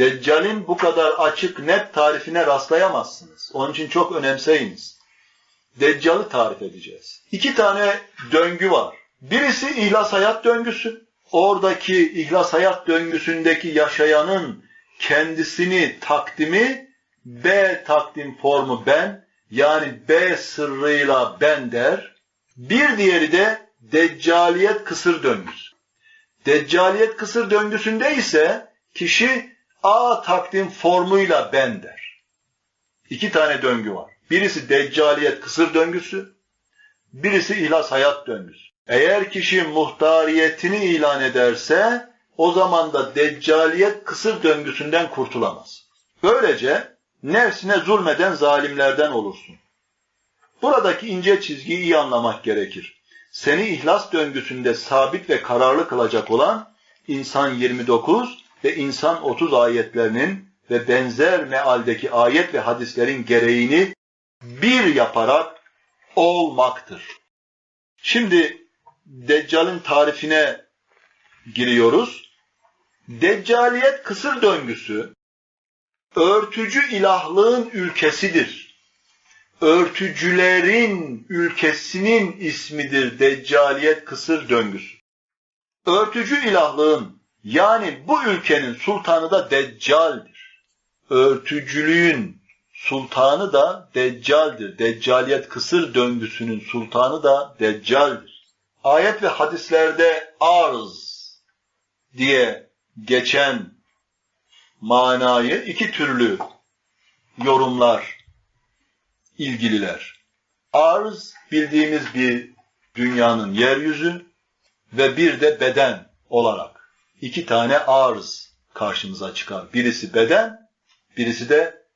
Deccal'in bu kadar açık net tarifine rastlayamazsınız. Onun için çok önemseyiniz. Deccal'ı tarif edeceğiz. İki tane döngü var. Birisi ihlas hayat döngüsü. Oradaki ihlas hayat döngüsündeki yaşayanın kendisini takdimi B takdim formu ben yani B sırrıyla ben der. Bir diğeri de deccaliyet kısır döngüsü. Deccaliyet kısır döngüsünde ise kişi A takdim formuyla ben der. İki tane döngü var. Birisi deccaliyet kısır döngüsü, birisi ihlas hayat döngüsü. Eğer kişi muhtariyetini ilan ederse o zaman da deccaliyet kısır döngüsünden kurtulamaz. Böylece nefsine zulmeden zalimlerden olursun. Buradaki ince çizgiyi iyi anlamak gerekir. Seni ihlas döngüsünde sabit ve kararlı kılacak olan İnsan 29 ve İnsan 30 ayetlerinin ve benzer mealdeki ayet ve hadislerin gereğini bir yaparak olmaktır. Şimdi Deccal'in tarifine giriyoruz. Deccaliyet kısır döngüsü örtücü ilahlığın ülkesidir. Örtücülerin ülkesinin ismidir Deccaliyet kısır döngüsü. Örtücü ilahlığın yani bu ülkenin sultanı da Deccal'dir. Örtücülüğün sultanı da Deccal'dir. Deccaliyet kısır döngüsünün sultanı da Deccal'dir. Ayet ve hadislerde arz diye geçen manayı iki türlü yorumlar ilgililer. Arz bildiğimiz bir dünyanın yeryüzü ve bir de beden olarak iki tane arz karşımıza çıkar. Birisi beden, birisi de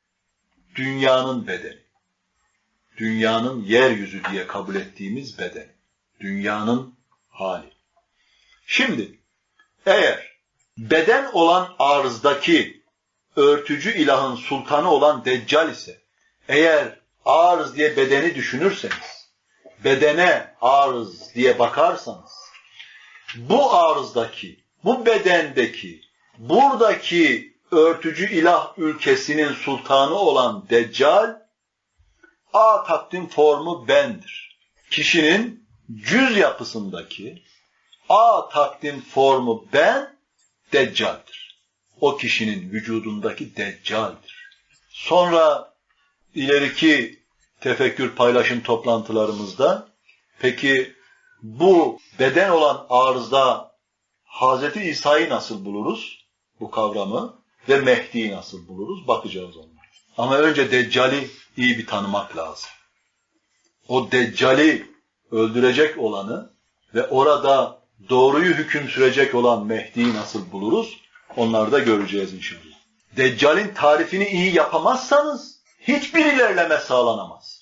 dünyanın bedeni. Dünyanın yeryüzü diye kabul ettiğimiz beden. Dünyanın hali. Şimdi eğer beden olan arzdaki örtücü ilahın sultanı olan Deccal ise eğer arz diye bedeni düşünürseniz bedene arz diye bakarsanız bu arzdaki, bu bedendeki, buradaki örtücü ilah ülkesinin sultanı olan Deccal A takdim formu bendir. Kişinin cüz yapısındaki A takdim formu ben Deccal'dir. O kişinin vücudundaki Deccal'dir. Sonra ileriki tefekkür paylaşım toplantılarımızda peki bu beden olan arızda Hazreti İsa'yı nasıl buluruz? Bu kavramı ve Mehdi'yi nasıl buluruz? Bakacağız onlara. Ama önce Deccal'i iyi bir tanımak lazım. O Deccal'i öldürecek olanı ve orada doğruyu hüküm sürecek olan Mehdi'yi nasıl buluruz? Onları da göreceğiz inşallah. Deccal'in tarifini iyi yapamazsanız hiçbir ilerleme sağlanamaz.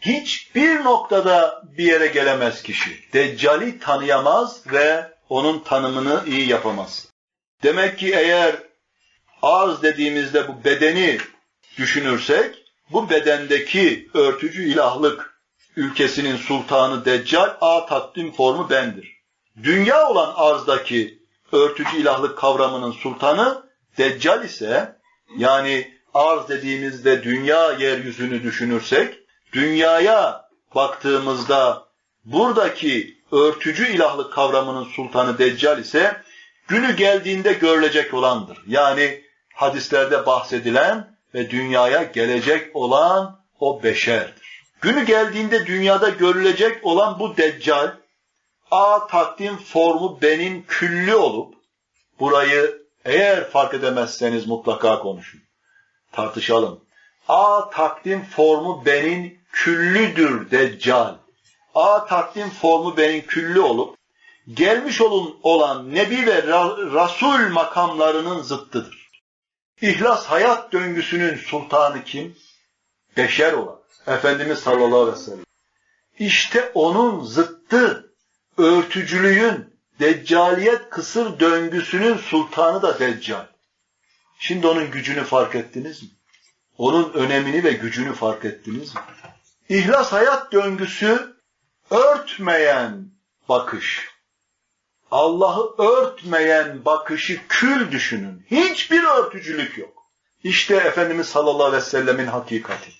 Hiçbir noktada bir yere gelemez kişi. Deccal'i tanıyamaz ve onun tanımını iyi yapamaz. Demek ki eğer arz dediğimizde bu bedeni düşünürsek, bu bedendeki örtücü ilahlık ülkesinin sultanı Deccal, A takdim formu bendir. Dünya olan arzdaki örtücü ilahlık kavramının sultanı Deccal ise, yani arz dediğimizde dünya yeryüzünü düşünürsek, dünyaya baktığımızda buradaki örtücü ilahlık kavramının sultanı Deccal ise günü geldiğinde görülecek olandır. Yani hadislerde bahsedilen ve dünyaya gelecek olan o beşerdir. Günü geldiğinde dünyada görülecek olan bu Deccal, A takdim formu benim küllü olup, burayı eğer fark edemezseniz mutlaka konuşun, tartışalım. A takdim formu benim küllüdür Deccal. A takdim formu benim küllü olup, gelmiş olun olan Nebi ve Rasul makamlarının zıttıdır. İhlas hayat döngüsünün sultanı kim? Beşer olan. Efendimiz sallallahu aleyhi ve sellem. İşte onun zıttı, örtücülüğün, deccaliyet kısır döngüsünün sultanı da deccal. Şimdi onun gücünü fark ettiniz mi? Onun önemini ve gücünü fark ettiniz mi? İhlas hayat döngüsü örtmeyen bakış. Allah'ı örtmeyen bakışı kül düşünün. Hiçbir örtücülük yok. İşte Efendimiz sallallahu aleyhi ve sellemin hakikati.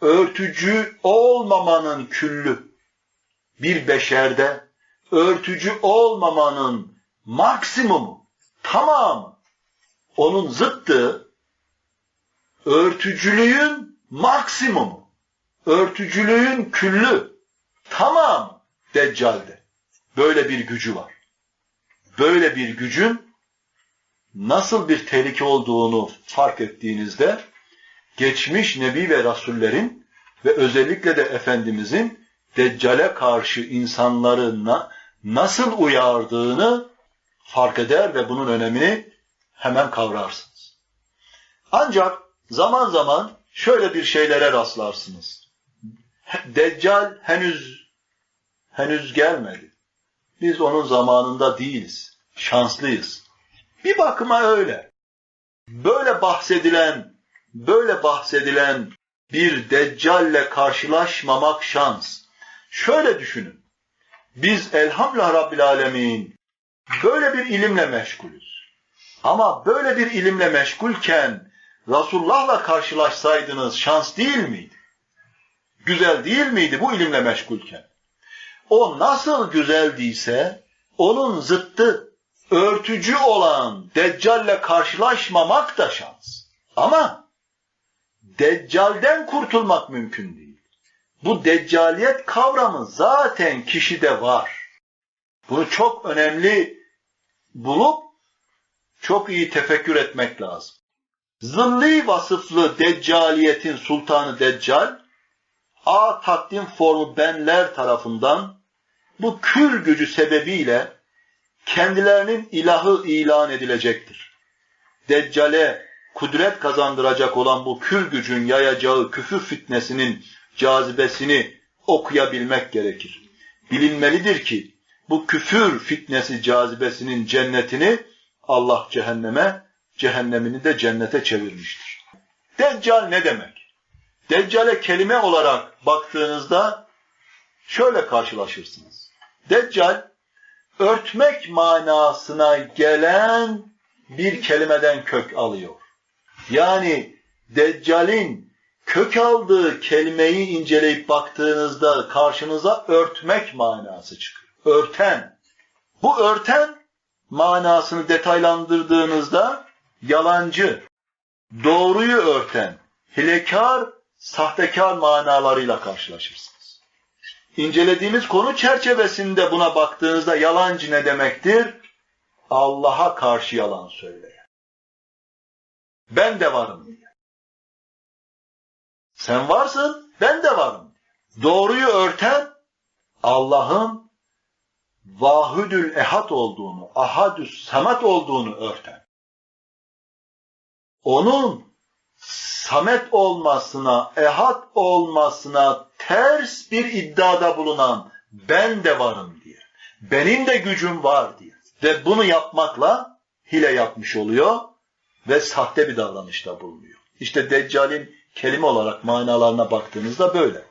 Örtücü olmamanın küllü bir beşerde örtücü olmamanın maksimumu, tamamı, onun zıttı örtücülüğün maksimumu, örtücülüğün küllü, tamam Deccal'de. Böyle bir gücü var. Böyle bir gücün nasıl bir tehlike olduğunu fark ettiğinizde geçmiş Nebi ve Rasullerin ve özellikle de Efendimizin Deccale karşı insanları na, nasıl uyardığını fark eder ve bunun önemini hemen kavrarsınız. Ancak zaman zaman şöyle bir şeylere rastlarsınız. Deccal henüz henüz gelmedi. Biz onun zamanında değiliz. Şanslıyız. Bir bakıma öyle. Böyle bahsedilen, böyle bahsedilen bir deccalle karşılaşmamak şans. Şöyle düşünün. Biz elhamdülillah Rabbil Alemin böyle bir ilimle meşgulüz. Ama böyle bir ilimle meşgulken Resulullah'la karşılaşsaydınız şans değil miydi? Güzel değil miydi bu ilimle meşgulken? O nasıl güzeldiyse onun zıttı örtücü olan Deccal'le karşılaşmamak da şans. Ama Deccal'den kurtulmak mümkün değil. Bu deccaliyet kavramı zaten kişide var. Bunu çok önemli bulup çok iyi tefekkür etmek lazım. Zılli vasıflı deccaliyetin sultanı deccal, A takdim formu benler tarafından bu kül gücü sebebiyle kendilerinin ilahı ilan edilecektir. Deccale kudret kazandıracak olan bu kül gücün yayacağı küfür fitnesinin cazibesini okuyabilmek gerekir. Bilinmelidir ki bu küfür fitnesi cazibesinin cennetini Allah cehenneme, cehennemini de cennete çevirmiştir. Deccal ne demek? Deccale kelime olarak baktığınızda şöyle karşılaşırsınız. Deccal örtmek manasına gelen bir kelimeden kök alıyor. Yani Deccal'in kök aldığı kelimeyi inceleyip baktığınızda karşınıza örtmek manası çıkıyor. Örten. Bu örten manasını detaylandırdığınızda yalancı, doğruyu örten, hilekar, sahtekar manalarıyla karşılaşırsınız. İncelediğimiz konu çerçevesinde buna baktığınızda yalancı ne demektir? Allah'a karşı yalan söyleyen. Ben de varım diye. Sen varsın, ben de varım. Doğruyu örten Allah'ın vahüdül ehad olduğunu, ahadüs samet olduğunu örten. Onun samet olmasına, ehad olmasına ters bir iddiada bulunan ben de varım diye. Benim de gücüm var diye. Ve bunu yapmakla hile yapmış oluyor ve sahte bir davranışta bulunuyor. İşte Deccal'in kelime olarak manalarına baktığınızda böyle.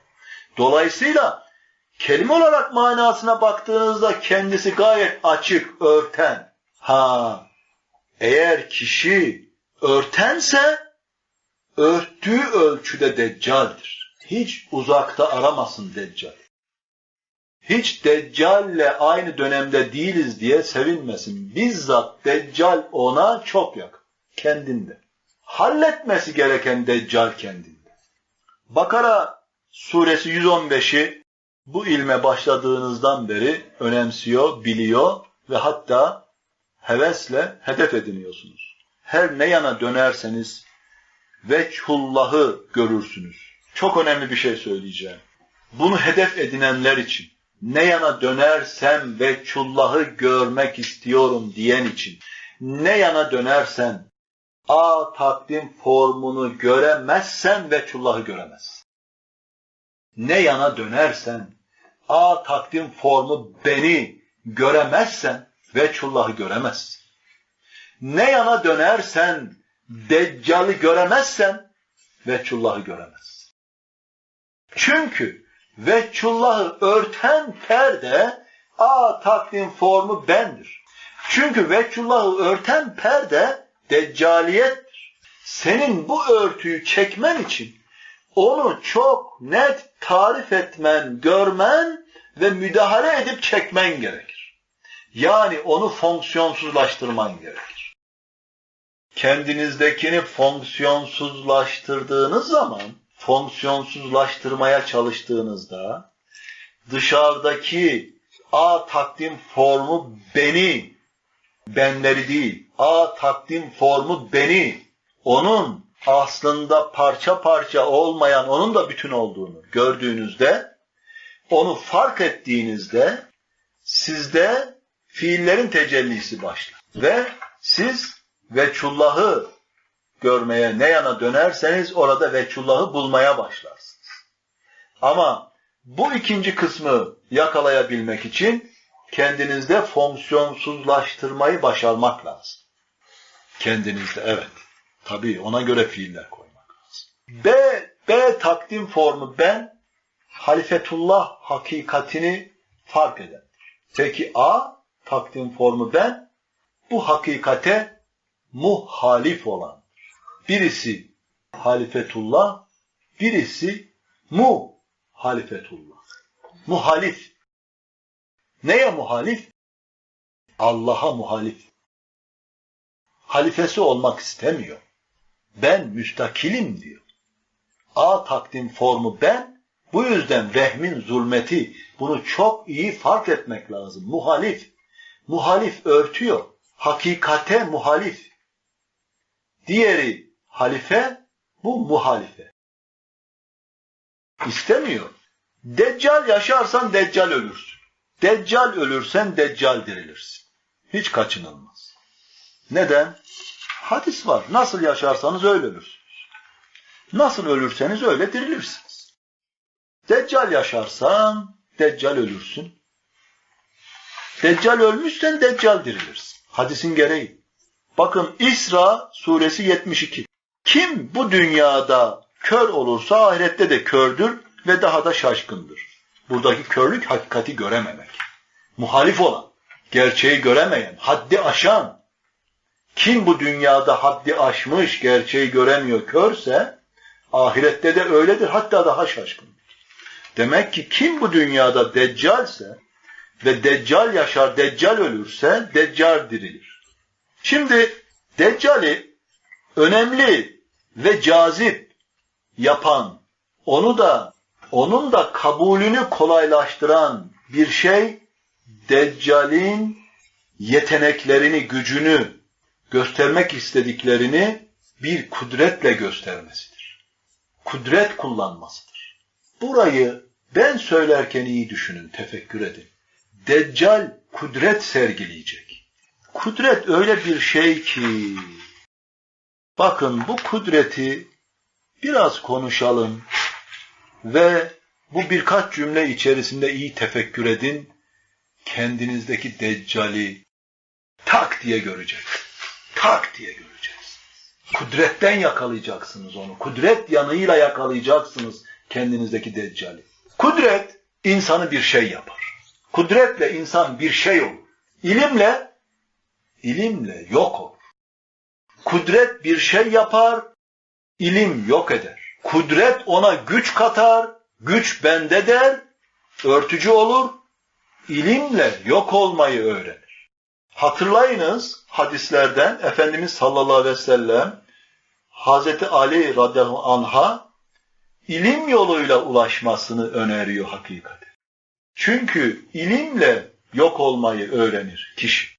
Dolayısıyla kelime olarak manasına baktığınızda kendisi gayet açık, örten. Ha, eğer kişi örtense örttüğü ölçüde deccaldir. Hiç uzakta aramasın deccal. Hiç deccalle aynı dönemde değiliz diye sevinmesin. Bizzat deccal ona çok yakın. Kendinde. Halletmesi gereken deccal kendinde. Bakara suresi 115'i bu ilme başladığınızdan beri önemsiyor, biliyor ve hatta hevesle hedef ediniyorsunuz. Her ne yana dönerseniz veçhullahı görürsünüz. Çok önemli bir şey söyleyeceğim. Bunu hedef edinenler için ne yana dönersem veçhullahı görmek istiyorum diyen için ne yana dönersen A takdim formunu göremezsen veçhullahı göremezsin. Ne yana dönersen A takdim formu beni göremezsen veçhullahı göremezsin. Ne yana dönersen Deccal'ı göremezsen Veçullah'ı göremezsin. Çünkü Veçullah'ı örten perde A takdim formu bendir. Çünkü veçullahı örten perde deccaliyettir. Senin bu örtüyü çekmen için onu çok net tarif etmen, görmen ve müdahale edip çekmen gerekir. Yani onu fonksiyonsuzlaştırman gerekir. Kendinizdekini fonksiyonsuzlaştırdığınız zaman, fonksiyonsuzlaştırmaya çalıştığınızda dışarıdaki A takdim formu beni, benleri değil, A takdim formu beni, onun aslında parça parça olmayan, onun da bütün olduğunu gördüğünüzde, onu fark ettiğinizde sizde fiillerin tecellisi başlar. Ve siz veçullahı görmeye ne yana dönerseniz orada veçullahı bulmaya başlarsınız. Ama bu ikinci kısmı yakalayabilmek için kendinizde fonksiyonsuzlaştırmayı başarmak lazım. Kendinizde evet. Tabii ona göre fiiller koymak lazım. B, B takdim formu ben halifetullah hakikatini fark edendir. Peki A takdim formu ben bu hakikate muhalif olandır. Birisi halifetullah, birisi mu halifetullah. Muhalif. Neye muhalif? Allah'a muhalif. Halifesi olmak istemiyor. Ben müstakilim diyor. A takdim formu ben. Bu yüzden vehmin zulmeti. Bunu çok iyi fark etmek lazım. Muhalif. Muhalif örtüyor. Hakikate muhalif. Diğeri halife, bu muhalife. İstemiyor. Deccal yaşarsan deccal ölürsün. Deccal ölürsen deccal dirilirsin. Hiç kaçınılmaz. Neden? Hadis var. Nasıl yaşarsanız öyle ölürsünüz. Nasıl ölürseniz öyle dirilirsiniz. Deccal yaşarsan deccal ölürsün. Deccal ölmüşsen deccal dirilirsin. Hadisin gereği. Bakın İsra suresi 72. Kim bu dünyada kör olursa ahirette de kördür ve daha da şaşkındır. Buradaki körlük hakikati görememek. Muhalif olan, gerçeği göremeyen, haddi aşan. Kim bu dünyada haddi aşmış, gerçeği göremiyor, körse ahirette de öyledir hatta daha şaşkın. Demek ki kim bu dünyada deccalse ve deccal yaşar, deccal ölürse deccal dirilir. Şimdi deccali önemli ve cazip yapan, onu da onun da kabulünü kolaylaştıran bir şey Deccal'in yeteneklerini, gücünü göstermek istediklerini bir kudretle göstermesidir. Kudret kullanmasıdır. Burayı ben söylerken iyi düşünün, tefekkür edin. Deccal kudret sergileyecek. Kudret öyle bir şey ki bakın bu kudreti biraz konuşalım ve bu birkaç cümle içerisinde iyi tefekkür edin. Kendinizdeki deccali tak diye göreceksiniz. Tak diye göreceksiniz. Kudretten yakalayacaksınız onu. Kudret yanıyla yakalayacaksınız kendinizdeki deccali. Kudret insanı bir şey yapar. Kudretle insan bir şey olur. İlimle ilimle yok olur. Kudret bir şey yapar, ilim yok eder. Kudret ona güç katar, güç bende der, örtücü olur, ilimle yok olmayı öğrenir. Hatırlayınız hadislerden Efendimiz sallallahu aleyhi ve sellem Hazreti Ali radıyallahu anh'a ilim yoluyla ulaşmasını öneriyor hakikati. Çünkü ilimle yok olmayı öğrenir kişi.